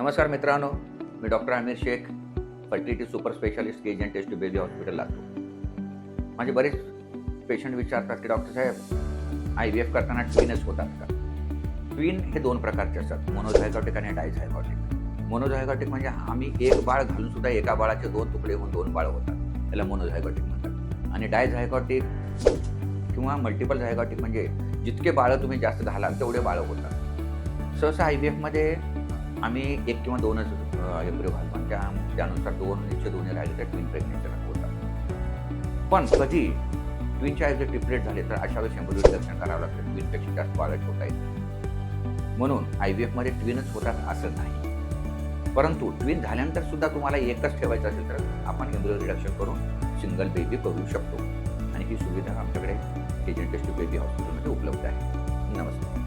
नमस्कार मित्रांनो मी doctor Aamir Shaikh fertility super specialist agent test baby hospital लागतो माझे बरेच पेशंट विचारतात की डॉक्टर साहेब आय व्ही एफ करताना ट्विनच होतात का? ट्विन हे दोन प्रकारचे असतात मोनोझायगॉटिक आणि डायझायगॉटिक मोनोझायगॉटिक म्हणजे आम्ही एक बाळ घालून सुद्धा एका बाळाचे दोन तुकडे होऊन दोन बाळ होतात त्याला मोनोझायगॉटिक म्हणतात. आणि डायझायगॉटिक किंवा मल्टिपल झायगॉटिक म्हणजे जितके बाळं तुम्ही जास्त घालाल तेवढे बाळं होतात. सहसा आय व्ही एफमध्ये आम्ही एक किंवा दोनच एम्ब्रिओ घालतो. आणि त्या त्यानुसार दोन एकशे दोन्ही राहिले तर ट्विन प्रेग्नेंट होतात पण कधी ट्विनच्या ऐवजी ट्रिपलेट झाले तर अशा वेळेस एम्ब्रिओ दर्शन करावं लागतं. ट्विनपेक्षा जास्त बाळं ठेवता येईल म्हणून आय व्ही एफमध्ये ट्विनच होतात असं नाही. परंतु ट्विन झाल्यानंतर सुद्धा तुम्हाला एकच ठेवायचं असेल तर आपण एम्ब्रिओ रिडक्शन करून सिंगल बेबी करू शकतो. आणि ही सुविधा आमच्याकडे एजंट बेबी हॉस्पिटलमध्ये उपलब्ध आहे. नमस्कार.